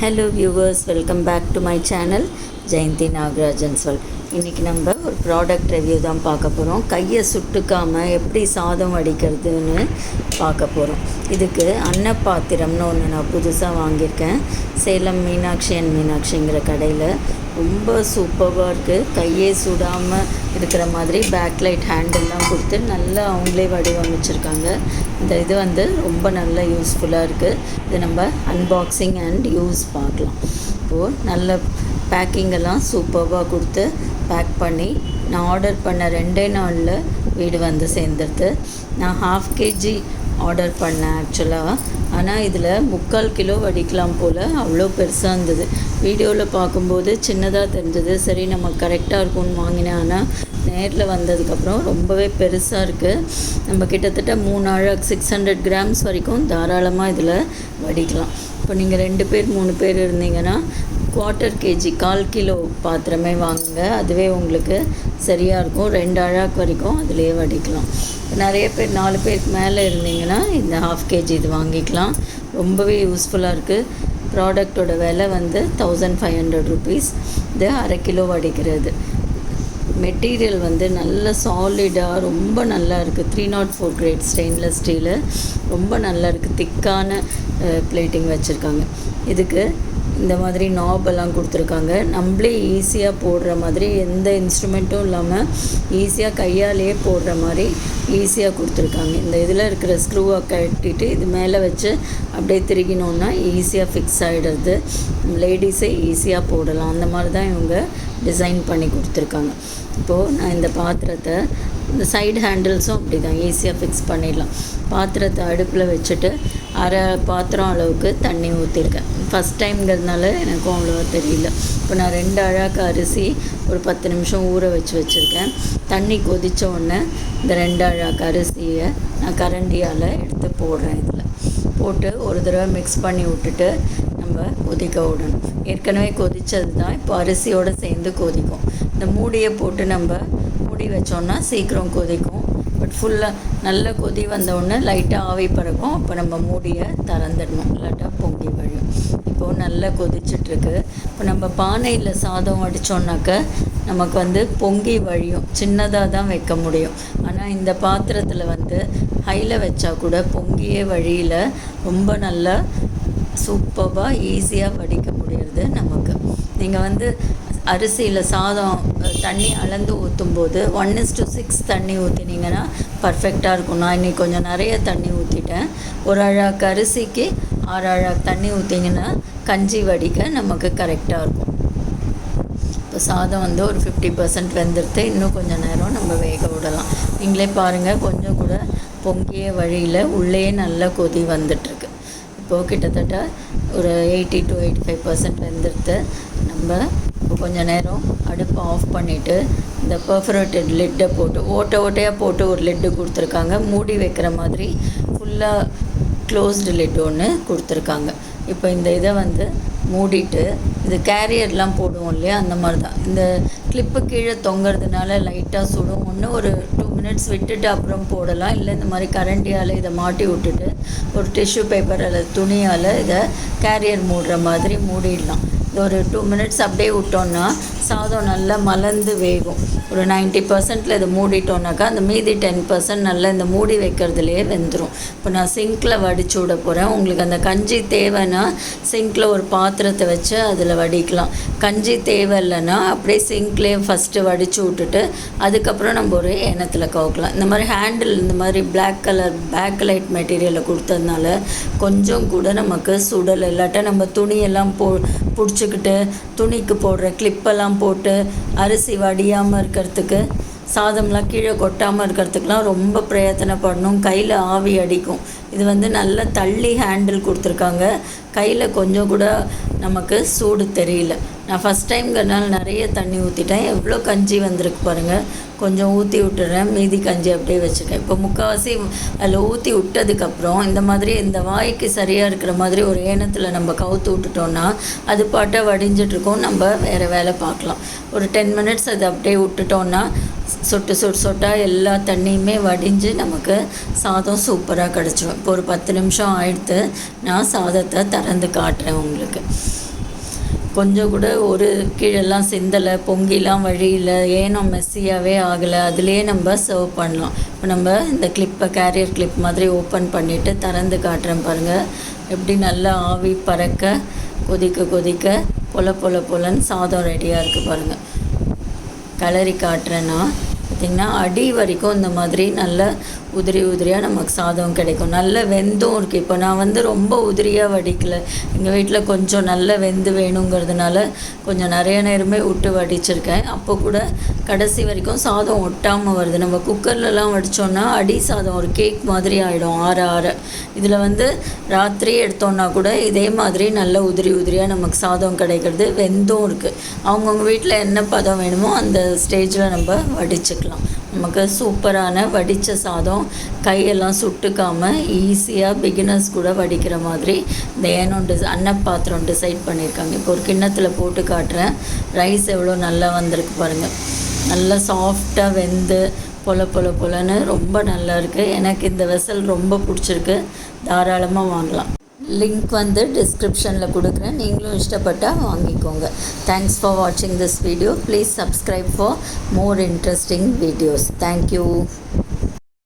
Hello viewers welcome back to my channel Jayanthi Nagarajan சொல் இன்றைக்கி நம்ம ஒரு ப்ராடக்ட் ரிவ்யூ தான் பார்க்க போகிறோம் கையை சுட்டுக்காமல் எப்படி சாதம் வடிக்கிறதுன்னு பார்க்க போகிறோம் இதுக்கு அன்னப்பாத்திரம்னு ஒன்று நான் புதுசாக வாங்கியிருக்கேன். சேலம் மீனாட்சி அண்ட் மீனாட்சிங்கிற கடையில் ரொம்ப சூப்பராக இருக்குது கையே சுடாமல் இருக்கிற மாதிரி பேக்லைட் ஹேண்டில்லாம் கொடுத்து நல்லா அவங்களே வடிவமைச்சிருக்காங்க. இந்த இது வந்து ரொம்ப நல்ல யூஸ்ஃபுல்லாக இருக்குது இது நம்ம அன்பாக்சிங் அண்ட் யூஸ் பார்க்கலாம். இப்போது நல்ல பேக்கிங்கெல்லாம் சூப்பராக கொடுத்து பேக் பண்ணி நான் ஆர்டர் பண்ண ரெண்டே நாளில் வீடு வந்து சேர்ந்துருது. நான் ஹாஃப் கேஜி ஆர்டர் பண்ணேன் ஆக்சுவலாக ஆனால் இதில் முக்கால் கிலோ வடிக்கலாம் போல் அவ்வளோ பெருசாக இருந்தது. வீடியோவில் பார்க்கும்போது சின்னதாக தெரிஞ்சது. சரி நம்ம கரெக்டாக இருக்கும்னு வாங்கினேன். ஆனால் நேரில் வந்ததுக்கப்புறம் ரொம்பவே பெருசாக இருக்குது நம்ம கிட்டத்தட்ட மூணு அழகு சிக்ஸ் ஹண்ட்ரட் கிராம்ஸ் வரைக்கும் தாராளமாக இதில் வடிக்கலாம். இப்போ நீங்கள் ரெண்டு பேர் மூணு பேர் இருந்தீங்கன்னா குவார்ட்டர் கேஜி கால் கிலோ பாத்திரமே வாங்குங்க. அதுவே உங்களுக்கு சரியாக இருக்கும். ரெண்டு அழாக்கு வரைக்கும் அதிலே வடிக்கலாம். நிறைய பேர் நாலு பேருக்கு மேலே இருந்தீங்கன்னா இந்த ஹாஃப் கேஜி இது வாங்கிக்கலாம். ரொம்பவே யூஸ்ஃபுல்லாக இருக்குது ப்ராடக்டோட விலை வந்து தௌசண்ட் ஃபைவ் ஹண்ட்ரட் ருபீஸ் இது அரை கிலோ வடிக்கிறது. மெட்டீரியல் வந்து நல்ல சாலிடாக ரொம்ப நல்லா இருக்குது three nought four grade stainless steel ரொம்ப நல்லா இருக்குது திக்கான பிளேட்டிங் வச்சுருக்காங்க. இதுக்கு இந்த மாதிரி நாபெல்லாம் கொடுத்துருக்காங்க. நம்மளே ஈஸியாக போடுற மாதிரி எந்த இன்ஸ்ட்ருமெண்ட்டும் இல்லாமல் ஈஸியாக கையாலேயே போடுற மாதிரி ஈஸியாக கொடுத்துருக்காங்க. இந்த இதில் இருக்கிற ஸ்க்ரூவை கட்டிட்டு இது மேலே வச்சு அப்படியே திருகினோன்னா ஈஸியாக ஃபிக்ஸ் ஆகிடுறது லேடிஸே ஈஸியாக போடலாம். அந்த மாதிரி தான் இவங்க டிசைன் பண்ணி கொடுத்துருக்காங்க. இப்போது நான் இந்த பாத்திரத்தை இந்த சைடு ஹேண்டில்ஸும் அப்படி தான் ஈஸியாக ஃபிக்ஸ் பண்ணிடலாம். பாத்திரத்தை அடுப்பில் வச்சுட்டு அரை பாத்திரம் அளவுக்கு தண்ணி ஊற்றிருக்கேன் ஃபஸ்ட் டைம்ங்கிறதுனால எனக்கும் அவ்வளோவா தெரியல. இப்போ நான் ரெண்டு அழாக்கு அரிசி ஒரு பத்து நிமிஷம் ஊற வச்சு வச்சுருக்கேன். தண்ணி கொதித்த உடனே இந்த ரெண்டு அழாக்கு அரிசியை நான் கரண்டியால் எடுத்து போடுறேன் இதில். போட்டு ஒரு தடவை மிக்ஸ் பண்ணி விட்டுட்டு நம்ம கொதிக்க விடணும். ஏற்கனவே கொதித்தது தான் இப்போ அரிசியோடு சேர்ந்து கொதிக்கும். இந்த மூடியை போட்டு நம்ம மூடி வச்சோன்னா சீக்கிரம் கொதிக்கும். பட் ஃபுல்லாக நல்ல கொதி வந்தவுடனே லைட்டாக ஆவி பறக்கும். அப்போ நம்ம மூடியை திறந்துடணும். இல்லாட்டா பொங்கி வழியும் இப்போது நல்லா கொதிச்சிட்ருக்கு. இப்போ நம்ம பானையில் சாதம் அடித்தோன்னாக்க நமக்கு வந்து பொங்கி வழியும். சின்னதாக தான் வைக்க முடியும். ஆனால் இந்த பாத்திரத்தில் வந்து ஹையில் வச்சா கூட பொங்கியே வழியில் ரொம்ப நல்லா சூப்பராக ஈஸியாக வடிக்க முடியறது நமக்கு. நீங்கள் வந்து அரிசியில் சாதம் தண்ணி அளந்து ஊற்றும்போது ஒன் இஸ் டு சிக்ஸ் தண்ணி ஊற்றினீங்கன்னா பர்ஃபெக்டாக இருக்கும். நான் இன்றைக்கி கொஞ்சம் நிறைய தண்ணி ஊற்றிட்டேன் ஒரு அழகு அரிசிக்கு ஆறு தண்ணி ஊற்றிங்கன்னா கஞ்சி வடிக்க நமக்கு கரெக்டாக இருக்கும். இப்போ சாதம் வந்து ஒரு ஃபிஃப்டி பர்சன்ட் வெந்துடுத்து இன்னும் கொஞ்சம் நேரம் நம்ம வேக விடலாம். நீங்களே பாருங்கள் கொஞ்சம் கூட பொங்கிய வழியில் உள்ளே நல்ல கொதி வந்துட்டுருக்கு. இப்போது கிட்டத்தட்ட ஒரு eighty to eighty five percent வெந்துடுத்து நம்ம இப்போ கொஞ்சம் நேரம் அடுப்பை ஆஃப் பண்ணிவிட்டு இந்த பர்ஃபரேட்டட் லிட்டை போட்டு ஓட்டை ஓட்டையாக போட்டு ஒரு லிட்டு கொடுத்துருக்காங்க. மூடி வைக்கிற மாதிரி ஃபுல்லாக க்ளோஸ்டு லிட் ஒன்று கொடுத்துருக்காங்க. இப்போ இந்த இதை வந்து மூடிட்டு இது கேரியர்லாம் போடுவோம் இல்லையா? அந்த மாதிரி தான் இந்த கிளிப்பு கீழே தொங்குறதுனால லைட்டாக சுடும். ஒன்று ஒரு டூ மினிட்ஸ் விட்டுட்டு அப்புறம் போடலாம். இல்லை இந்த மாதிரி கரண்டியால் இதை மாட்டி விட்டுட்டு ஒரு டிஷ்யூ பேப்பர் அல்லது துணியால் இதை கேரியர் மூடுற மாதிரி மூடிடலாம். இது ஒரு டூ மினிட்ஸ் அப்படியே விட்டோன்னா சாதம் நல்லா மலர்ந்து வேகும். ஒரு நைன்ட்டி பர்சன்ட்டில் இதை மூடிட்டோன்னாக்கா அந்த மீதி டென் பர்சன்ட் நல்லா இந்த மூடி வைக்கிறதுலையே வெந்துடும் இப்போ நான் சிங்கில் வடித்து விட போகிறேன் உங்களுக்கு அந்த கஞ்சி தேவைன்னா சிங்கில் ஒரு பாத்திரத்தை வச்சு அதில் வடிக்கலாம். கஞ்சி தேவை இல்லைன்னா அப்படியே சிங்க்லேயே ஃபஸ்ட்டு வடித்து விட்டுட்டு அதுக்கப்புறம் நம்ம ஒரு எண்ணத்தில் கவுக்கலாம். இந்த மாதிரி ஹேண்டில் இந்த மாதிரி பிளாக் கலர் பேக் லைட் மெட்டீரியலை கொடுத்ததுனால கொஞ்சம் கூட நமக்கு சுடல் இல்லாட்டா நம்ம துணியெல்லாம் போ பிடிச்சிக்கிட்டு துணிக்கு போடுற கிளிப்பெல்லாம் போட்டு அரிசி வடியாமல் இருக்கிறதுக்கு சாதம்லாம் கீழே கொட்டாமல் இருக்கிறதுக்கெலாம் ரொம்ப பிரயத்தனப்படணும். கையில் ஆவி அடிக்கும். இது வந்து நல்லா தள்ளி ஹேண்டில் கொடுத்துருக்காங்க. கையில் கொஞ்சம் கூட நமக்கு சூடு தெரியல. நான் ஃபஸ்ட் டைம்ங்கிறனால நிறைய தண்ணி ஊற்றிட்டேன் எவ்வளோ கஞ்சி வந்திருக்கு பாருங்கள் கொஞ்சம் ஊற்றி விட்டுறேன். மீதி கஞ்சி அப்படியே வச்சுருக்கேன். இப்போ முக்கால்வாசி அதில் ஊற்றி விட்டதுக்கப்புறம் இந்த மாதிரி இந்த வாய்க்கு சரியாக இருக்கிற மாதிரி ஒரு ஏனத்தில் நம்ம கவுத்து விட்டுட்டோன்னா அது பாட்டை வடிஞ்சிட்ருக்கோம் நம்ம வேறு வேலை பார்க்கலாம். ஒரு டென் மினிட்ஸ் அது அப்படியே விட்டுட்டோன்னா சொட்டு சொட்டு சொட்டாக எல்லா தண்ணியுமே வடிஞ்சு நமக்கு சாதம் சூப்பராக கிடச்சிரும். இப்போ ஒரு பத்து நிமிஷம் ஆயிடுத்து நான் சாதத்தை திறந்து காட்டுறேன் உங்களுக்கு. கொஞ்சம் கூட ஒரு கீழெல்லாம் சிந்தலை பொங்கிலாம் வழியில் ஏனோ மெஸ்ஸியாகவே ஆகலை அதுலேயே நம்ம சர்வ் பண்ணலாம். இப்போ நம்ம இந்த கிளிப்பை கேரியர் கிளிப் மாதிரி ஓப்பன் பண்ணிவிட்டு திறந்து காட்டுறேன் பாருங்கள் எப்படி நல்லா ஆவி பறக்க கொதிக்க கொதிக்க பொல பொல பொலன்னு சாதம் ரெடியாக இருக்குது பாருங்கள் கலரி காட்டுறேன்னா பார்த்திங்கன்னா அடி வரைக்கும் இந்த மாதிரி நல்ல உதிரி உதிரியாக நமக்கு சாதம் கிடைக்கும். நல்ல வெந்தும் இருக்குது இப்போ நான் வந்து ரொம்ப உதிரியாக வடிக்கல. எங்கள் வீட்டில் கொஞ்சம் நல்ல வெந்து வேணுங்கிறதுனால கொஞ்சம் நிறைய நேரமே விட்டு வடிச்சிருக்கேன். அப்போ கூட கடைசி வரைக்கும் சாதம் ஒட்டாமல் வருது. நம்ம குக்கர்லலாம் வடித்தோன்னா அடி சாதம் ஒரு கேக் மாதிரி ஆகிடும் ஆற ஆற. இதில் வந்து ராத்திரி எடுத்தோன்னா கூட இதே மாதிரி நல்ல உதிரி உதிரியாக நமக்கு சாதம் கிடைக்கிறது. வெந்தும் இருக்குது அவங்கவுங்க வீட்டில் என்ன பதம் வேணுமோ அந்த ஸ்டேஜில் நம்ம வடிச்சுக்கலாம். நமக்கு சூப்பரான வடித்த சாதம். கையெல்லாம் சுட்டுக்காமல் ஈஸியாக பிகினர்ஸ் கூட வடிக்கிற மாதிரி இந்த ஏனம் டிஸ் அன்னப்பாத்திரம் டிசைட் பண்ணியிருக்காங்க இப்போ ஒரு கிண்ணத்தில் போட்டு காட்டுறேன். ரைஸ் எவ்வளோ நல்லா வந்திருக்கு பாருங்கள் நல்லா சாஃப்டாக வெந்து பொல பொல பொலன்னு ரொம்ப நல்லா இருக்குது எனக்கு இந்த வெசல் ரொம்ப பிடிச்சிருக்கு. தாராளமாக வாங்கலாம். லிங்க் வந்து டிஸ்கிரிப்ஷனில் கொடுக்குறேன். நீங்களும் இஷ்டப்பட்டால் வாங்கிக்கோங்க. தேங்க்ஸ் ஃபார் வாட்சிங் this video please subscribe for more interesting videos thank you